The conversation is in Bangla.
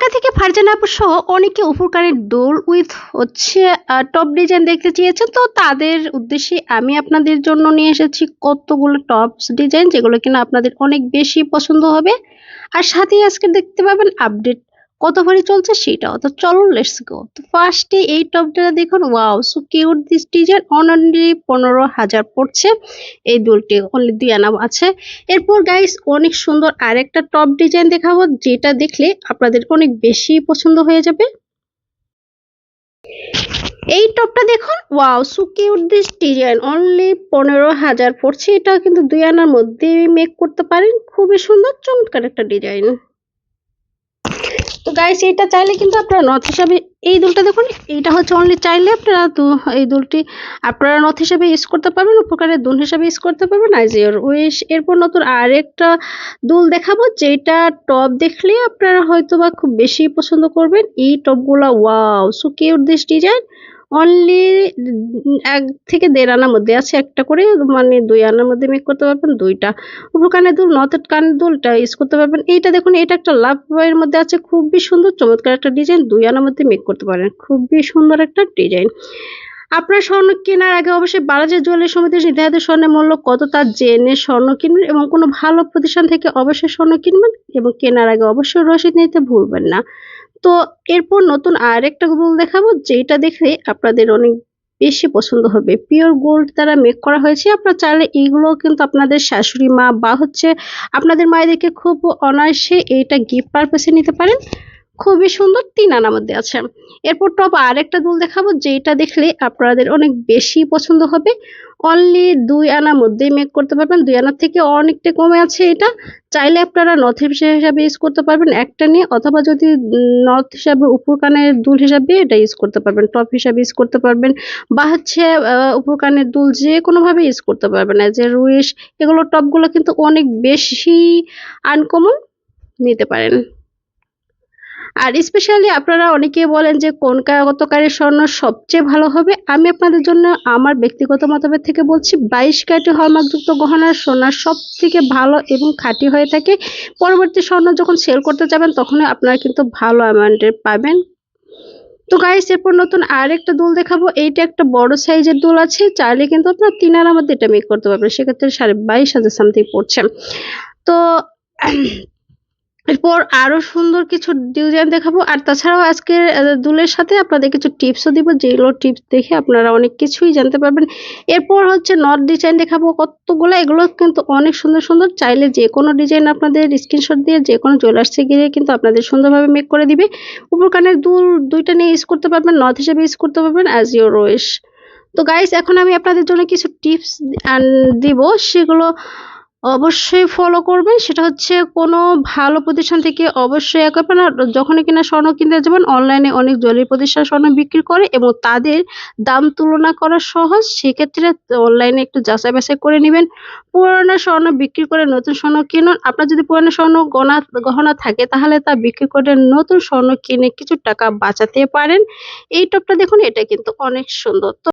ঢাকা থেকে ফারজান আপু সহ অনেকে উপকারের দোল উইথ হচ্ছে টপ ডিজাইন দেখতে চেয়েছেন। তো তাদের উদ্দেশ্যে আমি আপনাদের জন্য নিয়ে এসেছি কতগুলো টপস ডিজাইন যেগুলো কিনা আপনাদের অনেক বেশি পছন্দ হবে। আর সাথে আজকে দেখতে পাবেন আপডেট কত ভরি চলছে সেটাও। তো চলো লেটস গো তো ফার্স্টে এই টপটা দেখুন wow so cute this design only পনেরো হাজার পড়ছে। এই দুলটি অনলি দুই আনা আছে। এরপর গাইস অনেক সুন্দর আরেকটা টপ ডিজাইন দেখাবো, যেটা দেখলে আপনাদের অনেক বেশি পছন্দ হয়ে যাবে। এই টপটা দেখুন wow so cute this design only পনেরো হাজার পড়ছে। এটা কিন্তু দুই আনার মধ্যে মেক করতে পারেন। খুবই সুন্দর, চমৎকার একটা ডিজাইন তো গাইস এইটা চাইলে কিন্তু আপনারা নথ হিসাবে এই দুলটা দেখুন, এইটা হচ্ছে অনলি চাইলে আপনারা এই দুলটি আপনারা নথ হিসাবে ইউজ করতে পারবেন উপকারের দুল হিসাবে ইউজ করতে পারবেন। আইজ ইয়োর উইশ এরপর নতুন আরেকটা দুল দেখাবো, যেটা টপ দেখলে আপনারা হয়তো বা খুব বেশি পছন্দ করবেন। এই টপগুলা wow so cute this design only এক থেকে দেড় আনার মধ্যে আছে একটা করে মানে দুই আনার মধ্যে মেক করতে পারবেন দুইটা। উপর কানের দুল, নথের কানের দুলটা ইউজ করতে পারবেন। এইটা দেখুন এটা একটা লাভ এর মধ্যে আছে, খুবই সুন্দর, চমৎকার একটা ডিজাইন দুই আনার মধ্যে মেক করতে পারেন, খুবই সুন্দর একটা ডিজাইন আপনার স্বর্ণ কেনার আগে অবশ্যই বালাজের জুয়েলারি সমিতি নির্ধারিত স্বর্ণের মূল্য কত তা জেনে স্বর্ণ কিনবেন এবং কোনো ভালো প্রতিষ্ঠান থেকে অবশ্যই স্বর্ণ কিনবেন এবং কেনার আগে অবশ্যই রসিদ নিতে ভুলবেন না। তো এরপর নতুন আর একটা গোল দেখাবো যেটা দেখলে আপনাদের অনেক বেশি পছন্দ হবে। পিওর গোল্ড দ্বারা মেক করা হয়েছে, আপনারা চাইলে এইগুলো কিন্তু আপনাদের শাশুড়ি মা বা হচ্ছে আপনাদের মায়েদেরকে খুব অনায়াসে এইটা গিফট পারপাসে নিতে পারেন। খুবই সুন্দর তিন আনার মধ্যে আছে। এরপর টপ আরেকটা দুল দেখাবো যেটা দেখলে আপনাদের অনেক বেশি পছন্দ হবে। অনলি দুই আনার মধ্যেই মেক করতে পারবেন। দুই আনার থেকে অনেকটা কমে আছে এটা। চাইলে আপনারা নথ হিসাবে ইউজ করতে পারবেন একটা নিয়ে, অথবা যদি নথ হিসাবে উপর কানের দুল হিসাবে এটা ইউজ করতে পারবেন। টপ হিসাবে ইউজ করতে পারবেন বা হচ্ছে উপর কানের দুল যে কোনোভাবে ইউজ করতে পারবেন। এ রুইশ এগুলো টপগুলো কিন্তু অনেক বেশি আনকমন নিতে পারেন। আর স্পেশালি আপনারা অনেকে বলেন যে, কোন কতকারের স্বর্ণ সবচেয়ে ভালো হবে? আমি আপনাদের জন্য আমার ব্যক্তিগত মতামত থেকে বলছি, বাইশ ক্যারেটে হলমার্কযুক্ত গহনার সোনা সব থেকে ভালো এবং খাঁটি হয়ে থাকে। পরবর্তী স্বর্ণ যখন সেল করতে যাবেন, তখনই আপনারা কিন্তু ভালো অ্যামাউন্টের পাবেন। তো গাইস এরপর নতুন আরেকটা দুল দেখাবো। এইটা একটা বড় সাইজের দুল আছে। চাইলে কিন্তু আপনার তিন আনার মধ্যে এটা মেক করতে পারবেন। সেক্ষেত্রে সাড়ে বাইশ হাজার সামথিং পড়ছে। তো এরপর আরও সুন্দর কিছু ডিজাইন দেখাবো। আর তাছাড়াও আজকে দুলের সাথে আপনাদের কিছু টিপসও দিব। যেগুলো টিপস দেখে আপনারা অনেক কিছুই জানতে পারবেন। এরপর হচ্ছে নট ডিজাইন দেখাবো। কতগুলো, এগুলো কিন্তু অনেক সুন্দর সুন্দর। চাইলে যে কোনো ডিজাইন আপনাদের স্ক্রিনশট দিয়ে, যে কোনো জুয়েলার্সে গিয়ে কিন্তু আপনাদের সুন্দরভাবে মেক করে দিবে। উপর কানের দুল দুইটা নিয়ে ইউজ করতে পারবেন নথ হিসেবে ইউজ করতে পারবেন অ্যাজ ইউর ওয়েশ তো গাইস এখন আমি আপনাদের জন্য কিছু টিপস দিব। সেগুলো অবশ্যই ফলো করবেন সেটা হচ্ছে কোনো ভালো প্রতিষ্ঠান থেকে অবশ্যই এক আপনারা যখনই কিনা স্বর্ণ কিনতে যাবেন অনলাইনে অনেক জুয়েলারি প্রতিষ্ঠান স্বর্ণ বিক্রি করে এবং তাদের দাম তুলনা করা সহজ। সেক্ষেত্রে অনলাইনে একটু যাচাই বাছাই করে নেবেন। পুরনো স্বর্ণ বিক্রি করে নতুন স্বর্ণ কিনুন। আপনার যদি পুরনো স্বর্ণ গনা, গহনা থাকে, তাহলে তা বিক্রি করে নতুন স্বর্ণ কিনে কিছু টাকা বাঁচাতে পারেন। এই টপটা দেখুন, এটা কিন্তু অনেক সুন্দর। তো